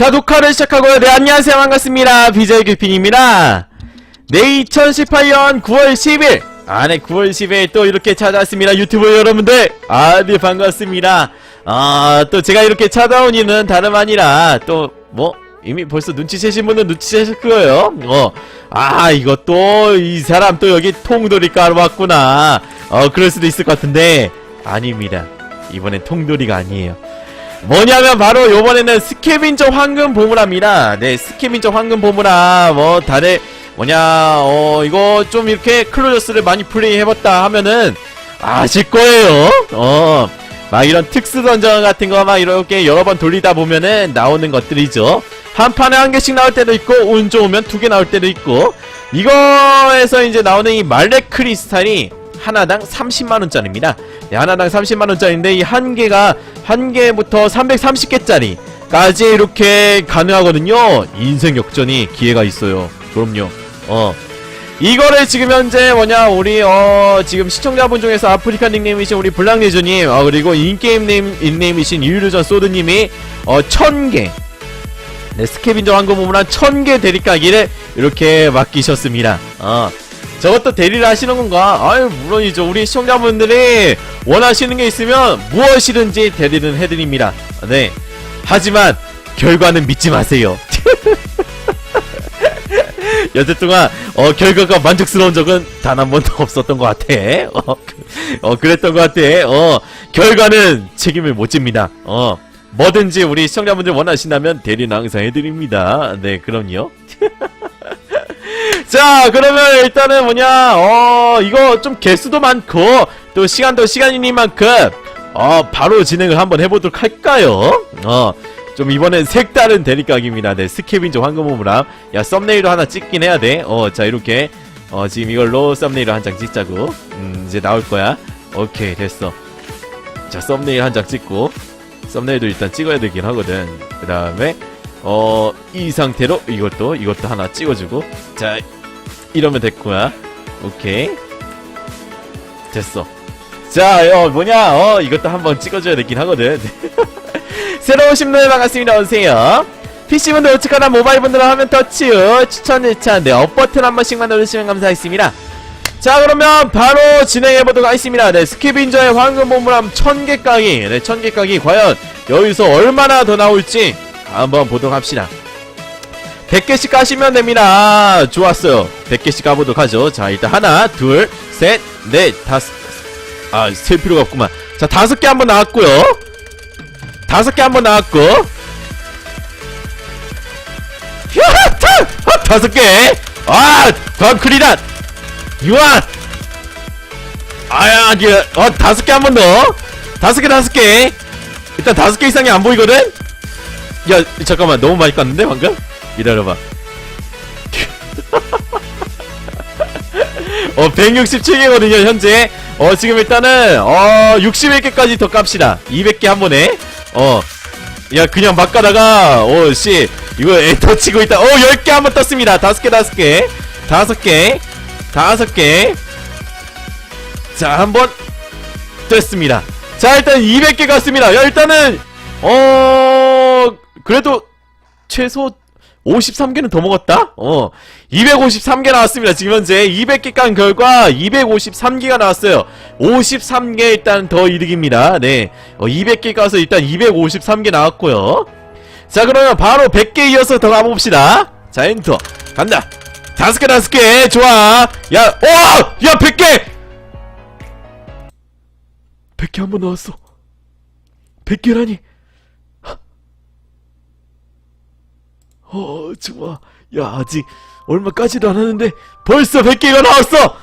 자, 녹화를 시작하고요. 네, 안녕하세요. 반갑습니다. BJ 규핀입니다. 네, 2018년 9월 10일. 아, 네, 9월 10일 또 이렇게 찾아왔습니다. 유튜브 여러분들. 아, 네, 반갑습니다. 아, 또 제가 이렇게 찾아온 이유는 다름 아니라, 또, 뭐, 이미 벌써 눈치채신 분은 눈치채실 거예요. 어, 아, 이것도, 이 사람 또 여기 통돌이 깔아 왔구나. 어, 그럴 수도 있을 것 같은데, 아닙니다. 이번엔 통돌이가 아니에요. 뭐냐면 바로 요번에는 스케빈저 황금 보물함이라. 네 스케빈저 황금 보물함. 뭐 다들 뭐냐 어 이거 좀 이렇게 클로저스를 많이 플레이 해봤다 하면은 아실 거예요. 어 막 이런 특수 던전 같은 거 막 이렇게 여러 번 돌리다 보면은 나오는 것들이죠. 한 판에 한 개씩 나올 때도 있고 운 좋으면 두 개 나올 때도 있고. 이거에서 이제 나오는 이 말레 크리스탈이 하나당 30만원짜리입니다. 네, 하나당 30만원짜리인데 이 한 개가 한 개부터 330개짜리까지 이렇게 가능하거든요. 인생 역전이 기회가 있어요. 그럼요. 어. 이거를 지금 현재 뭐냐 우리 어 지금 시청자분 중에서 아프리카 닉네임이신 우리 블랑리즈님 어 그리고 인게임 네임 닉네임이신 유유전 소드님이 어 1000개 네 스케빈저 황금 보물한 1000개 대립가기를 이렇게 맡기셨습니다. 어 저것도 대리를 하시는 건가? 아유 물론이죠. 우리 시청자분들이 원하시는 게 있으면 무엇이든지 대리는 해드립니다. 네. 하지만 결과는 믿지 마세요. 여태 동안 어 결과가 만족스러운 적은 단 한 번도 없었던 것 같아. 어, 어 그랬던 것 같아. 어 결과는 책임을 못 집니다. 어 뭐든지 우리 시청자분들 원하신다면 대리는 항상 해드립니다. 네 그럼요 자 그러면 일단은 뭐냐 어 이거 좀 개수도 많고 또 시간도 시간이니만큼 어 바로 진행을 한번 해보도록 할까요? 어 좀 이번엔 색다른 대립각입니다. 네 스케빈저 황금호무람. 야 썸네일도 하나 찍긴 해야 돼 어 자 이렇게 어 지금 이걸로 썸네일을 한 장 찍자고. 음 이제 나올 거야. 오케이 됐어. 자 썸네일 한 장 찍고 썸네일도 일단 찍어야 되긴 하거든. 그 다음에 어 이 상태로 이것도 이것도 하나 찍어주고. 자 이러면 됐구나. 오케이. 됐어. 자 어, 뭐냐? 어 이것도 한번 찍어줘야 되긴 하거든. 새로운 신분들 반갑습니다 어서오세요 PC분들 우측하나? 모바일분들은 화면 터치요 추천 1차 네 업버튼 한 번씩만 누르시면 감사하겠습니다. 자 그러면 바로 진행해보도록 하겠습니다. 네 스키빈저의 황금 보물함 1000개 까기. 네 1000개 까기 과연 여기서 얼마나 더 나올지 한번 보도록 합시다. 100개씩 까시면 됩니다. 좋았어요. 100개씩 까보도록 하죠. 자 일단 하나 둘셋넷 다섯. 아 셀 필요가 없구만. 자 다섯 개 한번 나왔고요. 다섯 개 한번 나왔고. 야타 아, 다섯 개아 덩크리단 유한 아야 이게 어 다섯 개 한 번 더. 다섯 개 다섯 개. 일단 다섯 개 이상이 안 보이거든 야 잠깐만. 너무 많이 깠는데 방금? 기다려봐. 어 167개거든요 현재. 어 지금 일단은 어 61개까지 더 깝시다. 200개 한 번에. 어야 그냥 막 가다가 어씨. 이거 엔터 치고 있다. 어 10개 한 번 떴습니다. 5개 5개. 5개. 5개. 자 한 번 됐습니다. 자 일단 200개 갔습니다. 야 일단은 어 그래도 최소 53개는 더 먹었다? 어. 253개 나왔습니다. 지금 현재 200개 깐 결과 253개가 나왔어요. 53개 일단 더 이득입니다. 네. 어, 200개 까서 일단 253개 나왔고요. 자, 그러면 바로 100개 이어서 더 가봅시다. 자, 엔터. 간다. 다섯 개, 다섯 개. 좋아. 야, 와! 야, 100개! 100개 한 번 나왔어. 100개라니. 어, 좋아. 야, 아직 얼마까지도 안 하는데 벌써 100개가 나왔어!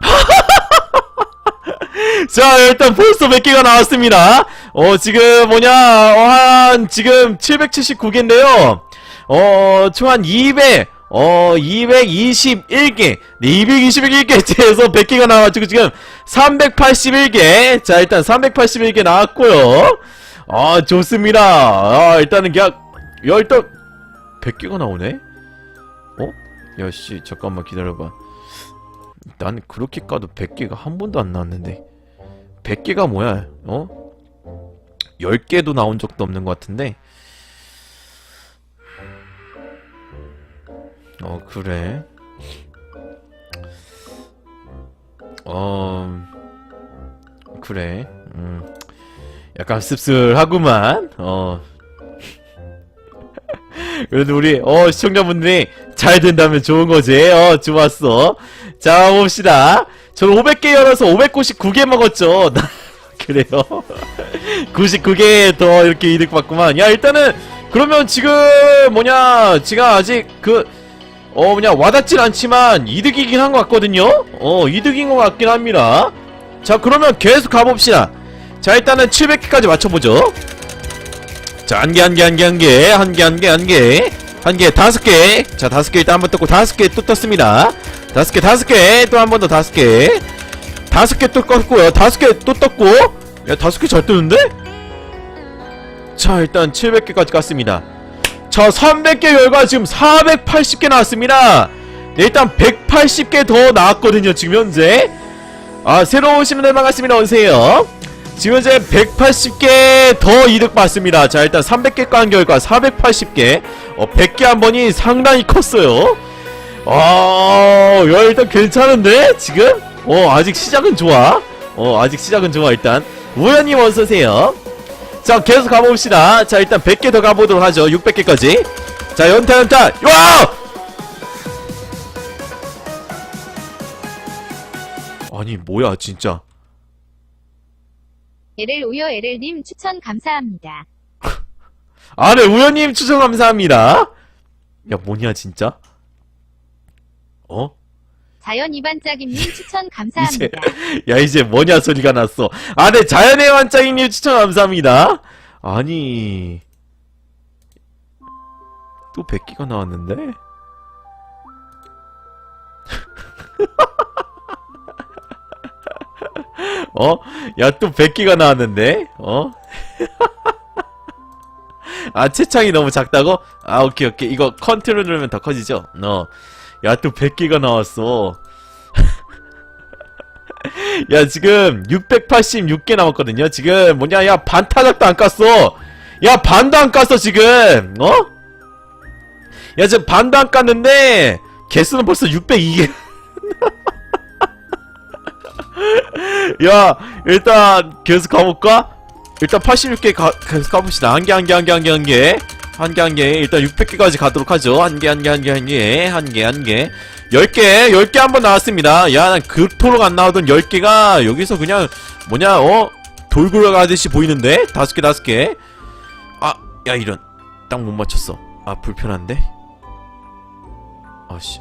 자, 일단 벌써 100개가 나왔습니다. 어, 지금 뭐냐, 어, 한, 지금 779개인데요. 어, 총 한 200, 어, 221개. 네, 221개째에서 100개가 나와가지고 지금 381개. 자, 일단 381개 나왔고요. 아, 좋습니다. 아, 일단은 그냥, 야, 일단, 100개가 나오네? 어? 야 씨 잠깐만 기다려봐. 난 그렇게 까도 100개가 한 번도 안 나왔는데. 100개가 뭐야? 어? 10개도 나온 적도 없는 것 같은데. 어 그래. 어 그래. 음. 약간 씁쓸하구만. 어. 그래도 우리, 어, 시청자분들이 잘 된다면 좋은 거지. 어, 좋았어. 자, 봅시다. 저는 500개 열어서 599개 먹었죠. 그래요. 99개 더 이렇게 이득 받구만. 야, 일단은, 그러면 지금, 뭐냐, 제가 아직 그, 어, 뭐냐, 와닿진 않지만, 이득이긴 한 것 같거든요? 어, 이득인 것 같긴 합니다. 자, 그러면 계속 가봅시다. 자, 일단은 700개까지 맞춰보죠. 자, 한 개, 한 개, 한 개, 한 개, 한 개, 한 개, 한 개, 한 개, 다섯 개. 자, 다섯 개 일단 한 번 떴고, 다섯 개 또 떴습니다. 다섯 개, 다섯 개, 또 한 번 더 다섯 개. 다섯 개 또 떴고요. 다섯 개 또 떴고. 야, 다섯 개 잘 뜨는데? 자, 일단 700개까지 갔습니다. 자, 300개 결과 지금 480개 나왔습니다. 네, 일단 180개 더 나왔거든요, 지금 현재. 아, 새로 오시는 분 반갑습니다. 오세요. 지금 현재 180개 더 이득 받습니다. 자, 일단 300개 깐 결과 480개. 어, 100개 한 번이 상당히 컸어요. 아, 야, 일단 괜찮은데? 지금? 어, 아직 시작은 좋아. 어, 아직 시작은 좋아, 일단. 우연님 어서오세요. 자, 계속 가봅시다. 자, 일단 100개 더 가보도록 하죠. 600개까지. 자, 연타, 연타. 와! 아니, 뭐야, 진짜. LL 우여 LL님 추천 감사합니다. 아, 네, 우연님 추천 감사합니다. 야, 뭐냐, 진짜? 어? 자연 이반짝임님 추천 이제, 감사합니다. 야, 이제 뭐냐 소리가 났어. 아, 네, 자연의 완짝이님 추천 감사합니다. 아니. 또 100개가 나왔는데? 어? 야, 또 100개가 나왔는데? 어? 아, 채창이 너무 작다고? 아, 오케이, 오케이. 이거 컨트롤 누르면 더 커지죠? 어. 야, 또 100개가 나왔어. 야 지금 686개 남았거든요 지금 뭐냐 야 반 타작도 안 깠어 야 반도 안 깠어 지금 어? 야 지금 반도 안 깠는데 개수는 벌써 602개 야 일단 계속 가볼까? 일단 86개 가, 계속 가봅시다 한 개 한 개 한 개 한 개 한 개 한 개 한 개 일단 600개까지 가도록 하죠 한 개 한 개 한 개 한 개 한 개 한개 10개 10개 한번 나왔습니다 야난 그토록 안 나오던 10개가 여기서 그냥 뭐냐 어? 돌고래 가듯이 보이는데? 5개 5개 아 야 이런 딱 못 맞췄어 아 불편한데? 아씨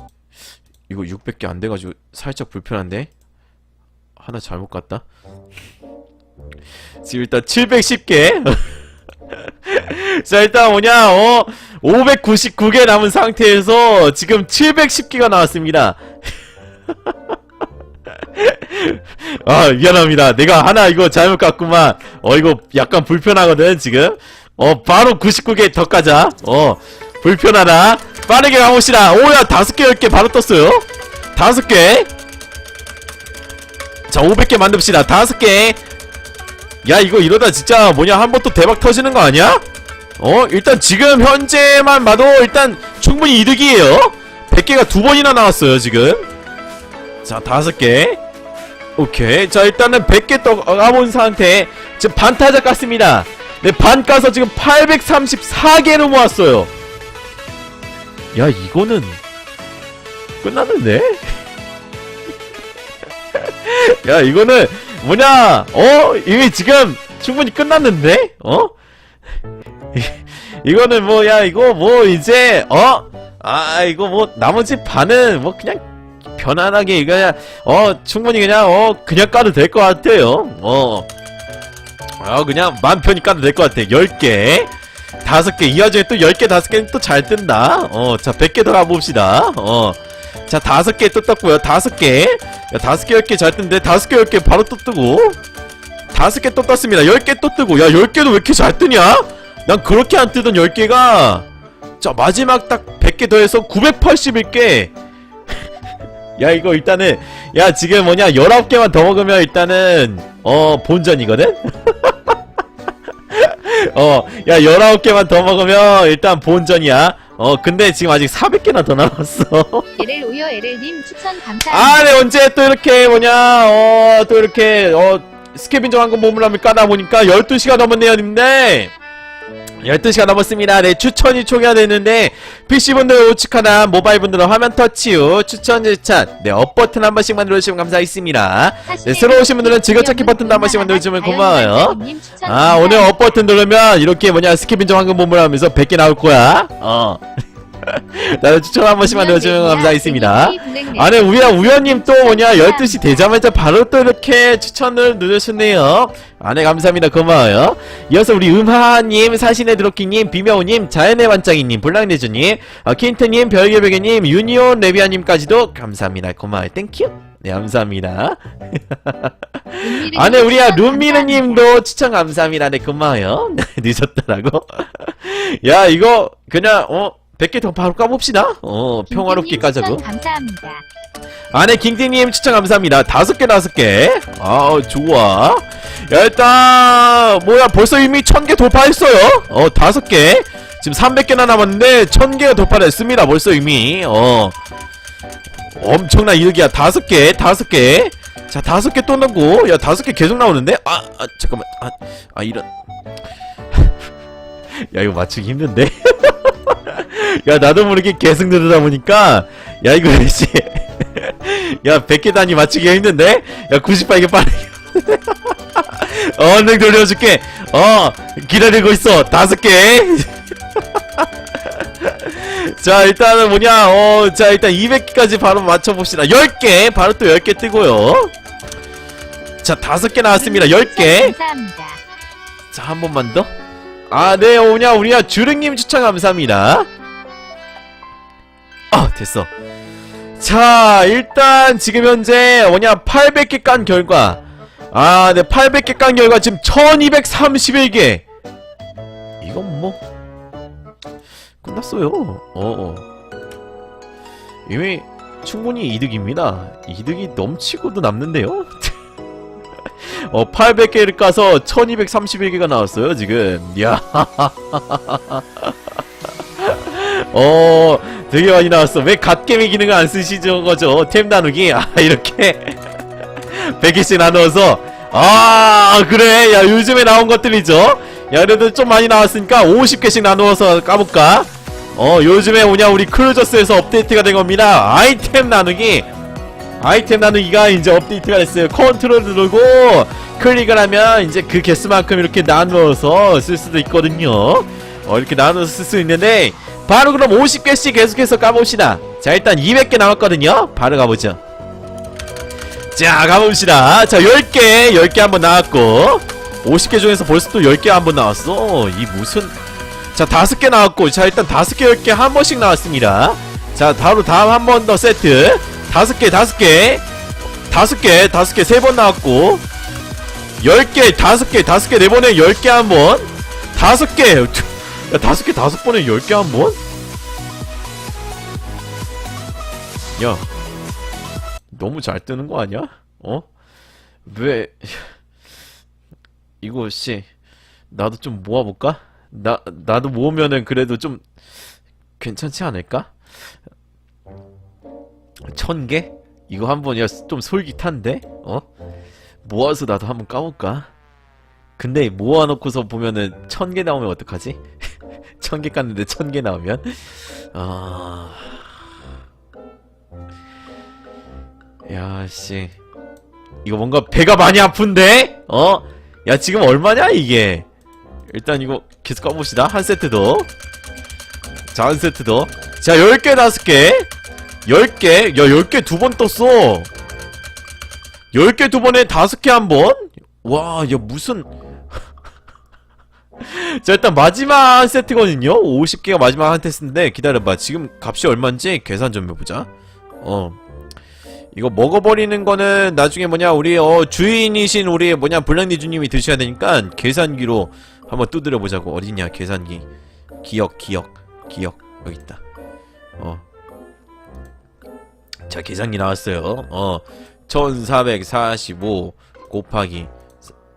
이거 600개 안 돼가지고 살짝 불편한데? 하나 잘못 갔다? 지금 일단 710개. 자 일단 뭐냐 어 599개 남은 상태에서 지금 710개가 나왔습니다. 아 미안합니다. 내가 하나 이거 잘못 갔구만. 어 이거 약간 불편하거든 지금. 어 바로 99개 더 가자. 어 불편하다. 빠르게 가봅시다. 오야 다섯 개 열 개 바로 떴어요. 다섯 개 자 500개 만듭시다. 다섯 개. 야 이거 이러다 진짜 뭐냐 한 번 또 대박 터지는 거 아니야? 어? 일단 지금 현재만 봐도 일단 충분히 이득이에요. 100개가 두 번이나 나왔어요 지금. 자 다섯 개. 오케이. 자 일단은 100개 떠 가본 상태. 지금 반 타자 깠습니다. 네반 까서 지금 834개를 모았어요. 야 이거는 끝났는데? 야 이거는 뭐냐? 어? 이미 지금 충분히 끝났는데? 어? 이거는 뭐 야 이거 뭐 이제 어 아 이거 뭐 나머지 반은 뭐 그냥 편안하게 이거 그냥 어 충분히 그냥 어 그냥 까도 될 것 같아요. 어. 아, 그냥 맘 편히 까도 될 것 같아. 10개 다섯 개 이 와중에 또 10개 다섯 개는 또 잘 뜬다. 어자 100개 더 가봅시다. 어 자 다섯 개 또 떴고요. 다섯 개. 야, 다섯 개, 열 개잘 뜨는데 다섯 개, 열 개 바로 또 뜨고. 다섯 개 또 떴습니다. 열 개 또 뜨고. 야, 열 개도 왜 이렇게 잘 뜨냐? 난 그렇게 안 뜨던 열 개가. 자, 마지막 딱 100개 더해서 981개. 야, 이거 일단은 야, 지금 뭐냐 19개만 더 먹으면 일단은 어, 본전이거든? 어, 야, 19개만 더 먹으면 일단 본전이야. 어 근데 지금 아직 400개나 더 남았어 LL 우여 LL님 추천 감사합니다. 아, 네, 언제 또 이렇게 뭐냐, 어, 또 이렇게, 어, 스케빈정 한건 몸을 까다 보니까 12시가 넘었네요, 님들. 12시가 넘었습니다. 네, 추천이 초기화 됐는데, PC분들 우측하나, 모바일분들은 화면 터치 후, 추천 절찬, 네, 업 버튼 한 번씩만 눌러주시면 감사하겠습니다. 네, 새로 오신 분들은 즐겨찾기 버튼도 한 번씩만 눌러주면 고마워요. 아, 오늘 업 버튼 누르면, 이렇게 뭐냐, 스케빈정 한건 몸을 하면서 100개 나올 거야. 어. 나도 추천 한 번씩만 눌러주면 감사하겠습니다. 아, 네, 우야, 우연님 또 뭐냐, 12시 되자마자 바로 또 이렇게 추천을 누르셨네요. 아, 네, 감사합니다. 고마워요. 이어서 우리 음하님, 사신의 드로키님, 비명우님, 자연의 반짝이님, 블랑네즈님, 어, 킨트님, 별개별개님, 유니온 레비아님까지도 감사합니다. 고마워요. 땡큐. 네, 감사합니다. 아, 네, 우리야, 룸미르님도 추천 감사합니다. 네, 고마워요. 늦었다라고. 야, 이거, 그냥, 어, 100개 더 바로 까봅시다. 어, 평화롭게 까자고. 감사합니다. 안에 킹디님 추천 감사합니다. 다섯 개 다섯 개. 아 좋아. 야, 일단 뭐야 벌써 이미 천 개 돌파했어요. 어 다섯 개. 지금 300개나 남았는데 천 개가 돌파를 했습니다. 벌써 이미. 어 엄청난 이득이야. 다섯 개 다섯 개. 자 다섯 개 또 넣고 야 다섯 개 계속 나오는데 아, 아 잠깐만 아, 아 이런 야 이거 맞추기 힘든데 야 나도 모르게 계속 누르다 보니까 야 이거 씨야 100개 단위 맞추기가 힘든데? 야 98개 빠르게. 어 얼른 돌려줄게. 어 기다리고 있어. 다섯 개자 일단은 뭐냐? 어자 일단 200개까지 바로 맞춰봅시다. 10개. 바로 또 10개 뜨고요. 자 다섯 개 나왔습니다. 10개. 감사합니다. 자, 한 번만 더. 아, 네, 오냐, 우리야, 주릉님 추천 감사합니다. 아, 됐어. 자, 일단, 지금 현재, 뭐냐, 800개 깐 결과. 아, 네, 800개 깐 결과, 지금 1231개. 이건 뭐, 끝났어요. 어, 어. 이미 충분히 이득입니다. 이득이 넘치고도 남는데요? 어, 800개를 까서 1231개가 나왔어요, 지금. 야 어, 되게 많이 나왔어. 왜 갓게임 기능을 안 쓰시죠, 거죠? 템 나누기? 아, 이렇게. 100개씩 나누어서. 아, 그래. 야, 요즘에 나온 것들이죠? 야, 그래도 좀 많이 나왔으니까 50개씩 나누어서 까볼까? 어, 요즘에 뭐냐, 우리 크루저스에서 업데이트가 된 겁니다. 아이템 나누기. 아이템 나누기가 이제 업데이트가 됐어요. 컨트롤 누르고 클릭을 하면 이제 그 개수만큼 이렇게 나누어서 쓸 수도 있거든요. 어, 이렇게 나누어서 쓸 수 있는데 바로 그럼 50개씩 계속해서 까봅시다. 자, 일단 200개 남았거든요. 바로 가보죠. 자, 가봅시다. 자, 10개, 10개 한번 나왔고 50개 중에서 벌써 또 10개 한번 나왔어. 이 무슨 자, 5개 나왔고 자, 일단 5개, 10개 한 번씩 나왔습니다. 자, 바로 다음 한 번 더 세트. 다섯 개, 다섯 개, 다섯 개, 다섯 개세번 나왔고, 열 개, 다섯 개, 다섯 개네 번에 열개한 번, 다섯 개, 야 다섯 개 다섯 번에 열 개 한 번? 야, 너무 잘 뜨는 거 아니야? 어? 왜 이거 씨 나도 좀 모아볼까? 나 나도 모으면은 그래도 좀 괜찮지 않을까? 천 개? 이거 한번 야좀 솔깃한데? 어? 모아서 나도 한번 까볼까? 근데 모아놓고서 보면은 천 개 나오면 어떡하지? 천 개 깠는데 천 개 나오면? 아... 야, 씨. 이거 뭔가 배가 많이 아픈데? 어? 야, 지금 얼마냐, 이게? 일단 이거 계속 까봅시다. 한 세트 더. 자, 한 세트 더. 자, 10개, 5개. 10개? 야 10개 두 번 떴어 10개 두 번에 5개 한 번? 와, 야 무슨 자 일단 마지막 한 세트거든요. 50개가 마지막 한 테스트인데 기다려봐. 지금 값이 얼마인지 계산 좀 해보자. 어. 이거 먹어버리는 거는 나중에 뭐냐 우리 어 주인이신 우리 뭐냐 블랙니주님이 드셔야 되니까 계산기로 한번 두드려 보자고. 어딨냐 계산기. 기억 기억 기억. 여기 있다. 어. 자 계산기 나왔어요. 어. 1445 곱하기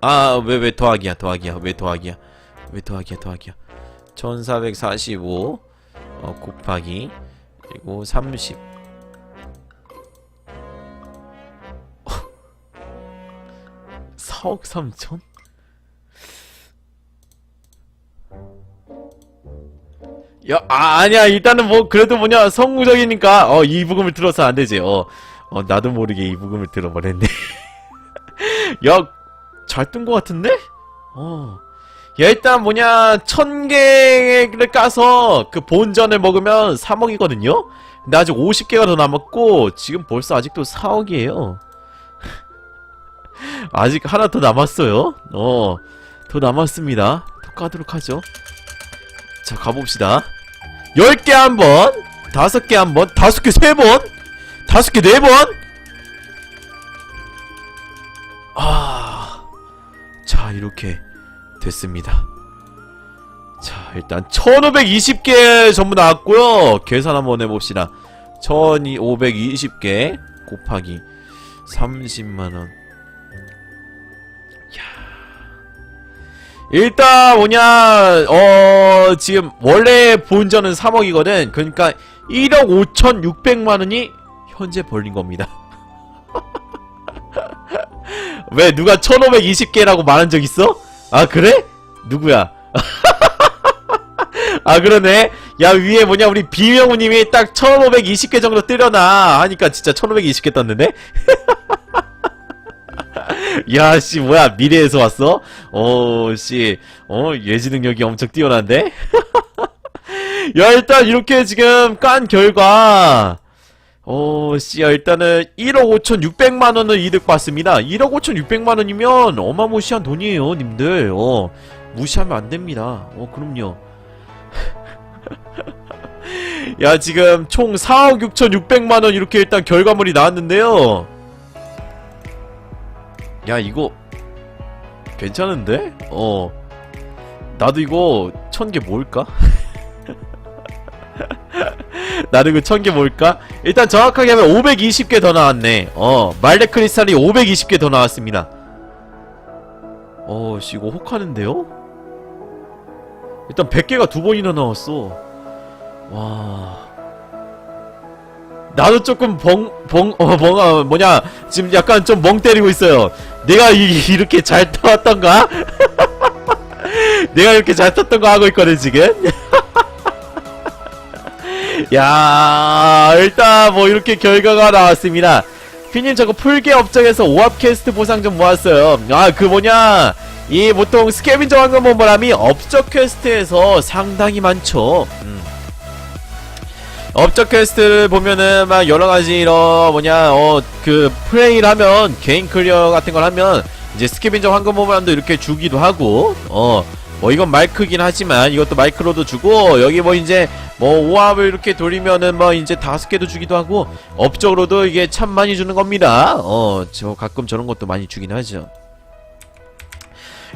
아 왜 왜 더하기야 더하기야 왜 더하기야 왜 더하기야 더하기야 1445 어, 곱하기 그리고 30 4억 3천? 야, 아, 아니야. 일단은 뭐, 그래도 뭐냐, 성공적이니까, 어, 이 부금을 들어서 안 되지. 어, 어, 나도 모르게 이 부금을 들어버렸네. 야, 잘 뜬 것 같은데? 어. 야, 일단 뭐냐, 천 개를 까서 그 본전을 먹으면 3억이거든요? 근데 아직 50개가 더 남았고, 지금 벌써 아직도 4억이에요. 아직 하나 더 남았어요. 어, 더 남았습니다. 더 까도록 하죠. 자, 가봅시다. 10개 한 번, 5개 한 번, 5개 3번, 5개 4번! 아, 자, 이렇게 됐습니다. 자, 일단 1520개 전부 나왔고요. 계산 한번 해봅시다. 1520개 곱하기 30만원. 일단 뭐냐 어 지금 원래 본전은 3억이거든 그러니까 1억 5,600만원이 현재 벌린 겁니다 왜 누가 1520개라고 말한 적 있어? 아 그래? 누구야? 아 그러네 야 위에 뭐냐 우리 비명우님이 딱 1520개 정도 뜨려나 하니까 진짜 1520개 떴는데? 야, 씨, 뭐야, 미래에서 왔어? 어, 씨, 어, 예지 능력이 엄청 뛰어난데? 야, 일단 이렇게 지금 깐 결과, 어, 씨, 야, 일단은 1억 5,600만 원을 이득 봤습니다. 1억 5,600만 원이면 어마무시한 돈이에요, 님들. 어, 무시하면 안 됩니다. 어, 그럼요. 야, 지금 총 4억 6,600만 원 이렇게 일단 결과물이 나왔는데요. 야 이거 괜찮은데? 어 나도 이거 천 개 모을까? 나도 이거 천개 모을까? 일단 정확하게 하면 520개 더 나왔네 어 말레 크리스탈이 520개 더 나왔습니다 어씨 이거 혹하는데요? 일단 100개가 두 번이나 나왔어 와 나도 조금 벙, 벙, 어, 벙, 어, 뭐냐, 지금 약간 좀 멍 때리고 있어요. 내가 이, 이렇게 잘 떴던가? 내가 이렇게 잘 떴던 거 하고 있거든, 지금? 야 일단 뭐 이렇게 결과가 나왔습니다. 피님 저거 풀개 업적에서 오합 캐스트 보상 좀 모았어요. 아, 그 뭐냐, 이 보통 스캐빈저 황금 모모람이 업적 퀘스트에서 상당히 많죠. 음. 업적 퀘스트를 보면은 막 여러 가지 이런 뭐냐 어 그 플레이를 하면 개인 클리어 같은 걸 하면 이제 스캐빈저 황금 모바람도 이렇게 주기도 하고 어 뭐 이건 마이크긴 하지만 이것도 마이크로도 주고 여기 뭐 이제 뭐 오합을 이렇게 돌리면은 뭐 이제 다섯 개도 주기도 하고 업적으로도 이게 참 많이 주는 겁니다 어 저 가끔 저런 것도 많이 주긴 하죠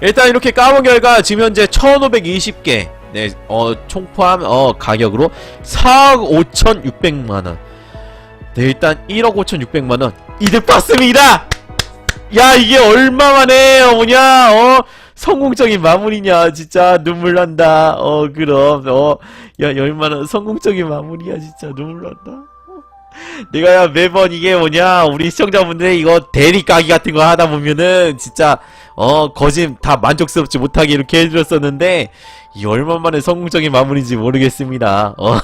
일단 이렇게 까본 결과 지금 현재 1520개 네, 어, 총 포함, 어, 가격으로 4억 5,600만원. 네, 일단 1억 5,600만원. 이득 봤습니다! 야, 이게 얼마 만에, 어, 뭐냐, 어, 성공적인 마무리냐, 진짜 눈물 난다. 어, 그럼, 어, 야, 얼마나 성공적인 마무리야, 진짜 눈물 난다. 내가 야, 매번 이게 뭐냐, 우리 시청자분들 이거 대리 까기 같은 거 하다 보면은, 진짜, 어, 거짓 다 만족스럽지 못하게 이렇게 해드렸었는데, 이 얼마만에 성공적인 마무리인지 모르겠습니다. 어.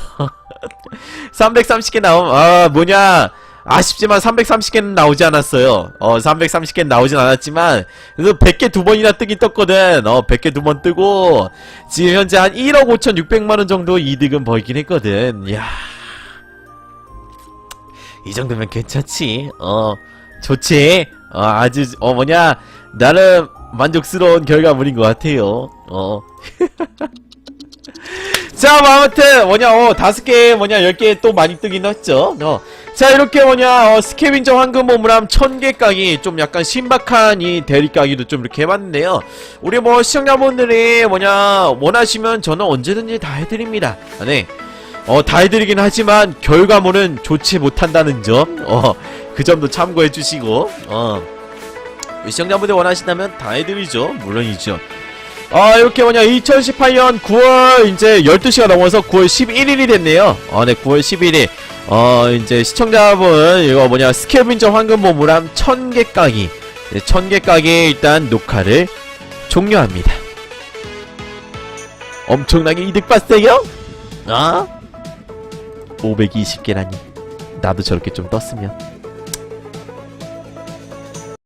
330개 나옴, 아, 뭐냐. 아쉽지만 330개는 나오지 않았어요. 어, 330개는 나오진 않았지만, 그래서 100개 두 번이나 뜨긴 떴거든. 어, 100개 두 번 뜨고, 지금 현재 한 1억 5,600만원 정도 이득은 벌긴 했거든. 이야. 이 정도면 괜찮지. 어, 좋지. 어, 아주, 어, 뭐냐. 나름 만족스러운 결과물인 것 같아요. 어. 자, 뭐 아무튼 뭐냐, 어, 다섯 개, 뭐냐, 열 개 또 많이 뜨긴 했죠. 어. 자, 이렇게 뭐냐, 어, 스캐빈저 황금 보물함 천개 까기 좀 약간 신박한 이 대리 까기도 좀 이렇게 해봤는데요. 우리 뭐 시청자분들이 뭐냐 원하시면 저는 언제든지 다 해드립니다. 아, 네. 어, 다 해드리긴 하지만 결과물은 좋지 못한다는 점, 어, 그 점도 참고해 주시고, 어. 시청자분들 원하신다면 다 해드리죠. 물론이죠. 아 이렇게 뭐냐 2018년 9월 이제 12시가 넘어서 9월 11일이 됐네요 어 네 9월 11일 어 이제 시청자분 이거 뭐냐 스케빈저 황금 보물함 1000개 까기 1000개 까기 일단 녹화를 종료합니다 엄청나게 이득 봤어요? 아? 520개라니 나도 저렇게 좀 떴으면